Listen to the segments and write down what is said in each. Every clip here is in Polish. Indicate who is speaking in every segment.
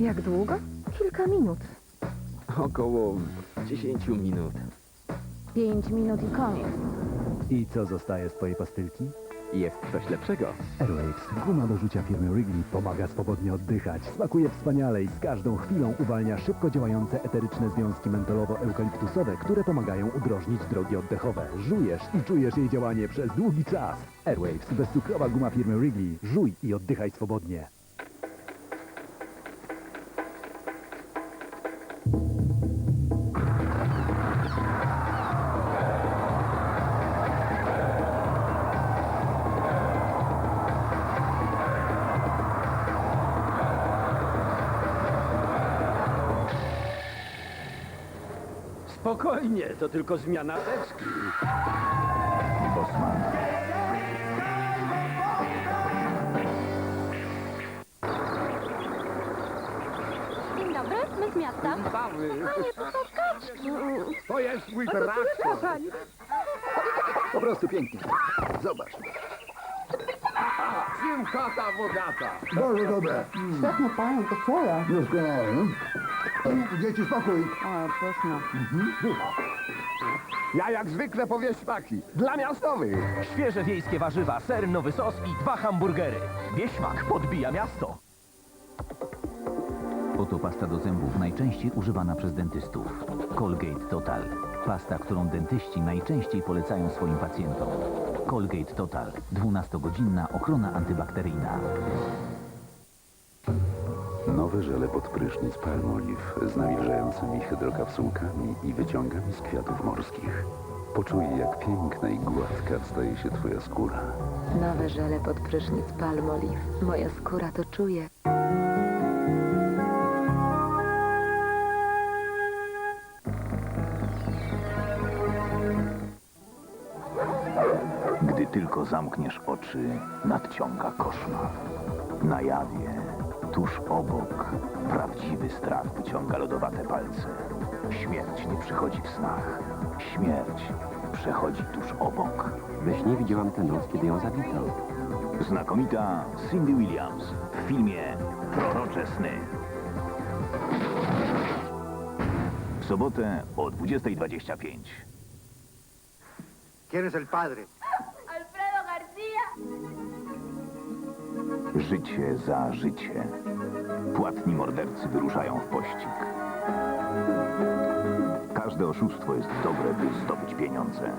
Speaker 1: Jak długo? Kilka minut.
Speaker 2: Około 10 minut.
Speaker 1: Pięć minut i koniec.
Speaker 3: I co zostaje z twojej pastylki?
Speaker 2: Jest coś lepszego.
Speaker 3: Airwaves, guma do rzucia firmy Wrigley, pomaga swobodnie oddychać, smakuje wspaniale i z każdą chwilą uwalnia szybko działające eteryczne związki mentolowo-eukaliptusowe, które pomagają udrożnić drogi oddechowe. Żujesz i czujesz jej działanie przez długi czas. Airwaves, bezcukrowa guma firmy Wrigley. Żuj i oddychaj swobodnie.
Speaker 4: Spokojnie, to tylko zmiana teczki.
Speaker 3: Bosman.
Speaker 5: Dzień dobry, my z miasta.
Speaker 4: Bawy,
Speaker 5: Panie, to są kaczki.
Speaker 4: to jest mój traktor.
Speaker 6: Po prostu pięknie. Zobacz.
Speaker 4: Zimkata wodata.
Speaker 6: Bardzo dobre.
Speaker 1: Świetnie, panie, to twoje.
Speaker 6: Doskonale. Dzieci, spokój.
Speaker 1: O, pyszne.
Speaker 4: Ja jak zwykle po wieśmaki. Dla miastowych.
Speaker 7: Świeże wiejskie warzywa, ser, nowy sos i dwa hamburgery. Wieśmak podbija miasto.
Speaker 8: Oto pasta do zębów najczęściej używana przez dentystów. Colgate Total. Pasta, którą dentyści najczęściej polecają swoim pacjentom. Colgate Total. 12-godzinna ochrona antybakteryjna.
Speaker 9: Nowe żele pod prysznic Palmolive z nawilżającymi hydrokapsułkami i wyciągami z kwiatów morskich. Poczuj, jak piękna i gładka staje się twoja skóra.
Speaker 1: Nowe żele pod prysznic Palmolive. Moja skóra to czuje.
Speaker 8: Tylko zamkniesz oczy, nadciąga koszmar. Na jawie, tuż obok, prawdziwy strach wyciąga lodowate palce. Śmierć nie przychodzi w snach. Śmierć przechodzi tuż obok.
Speaker 2: We śnie widziałam tę noc, kiedy ją zabito.
Speaker 8: Znakomita Cindy Williams w filmie Prorocze sny. W sobotę o 20.25.
Speaker 6: ¿Quién es el padre?
Speaker 8: Życie za życie. Płatni mordercy wyruszają w pościg. Każde oszustwo jest dobre, by zdobyć pieniądze.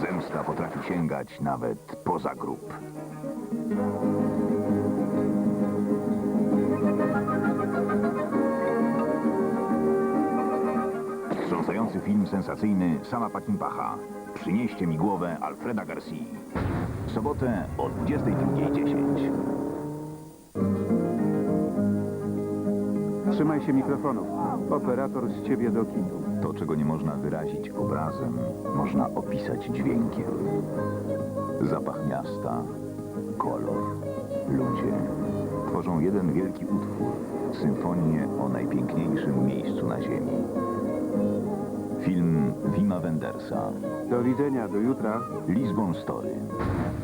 Speaker 8: Zemsta potrafi sięgać nawet poza grób. Film sensacyjny Sama Peckinpaha. Przynieście mi głowę Alfreda Garcia. W sobotę o 22.10.
Speaker 10: Trzymaj się mikrofonu. Operator z ciebie do kitu.
Speaker 8: To, czego nie można wyrazić obrazem, można opisać dźwiękiem. Zapach miasta, kolor, ludzie tworzą jeden wielki utwór, symfonię o najpiękniejszym miejscu na ziemi. Film Wima Wendersa,
Speaker 10: Do widzenia, do jutra.
Speaker 8: Lisbon Story.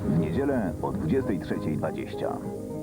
Speaker 8: W niedzielę o 23.20.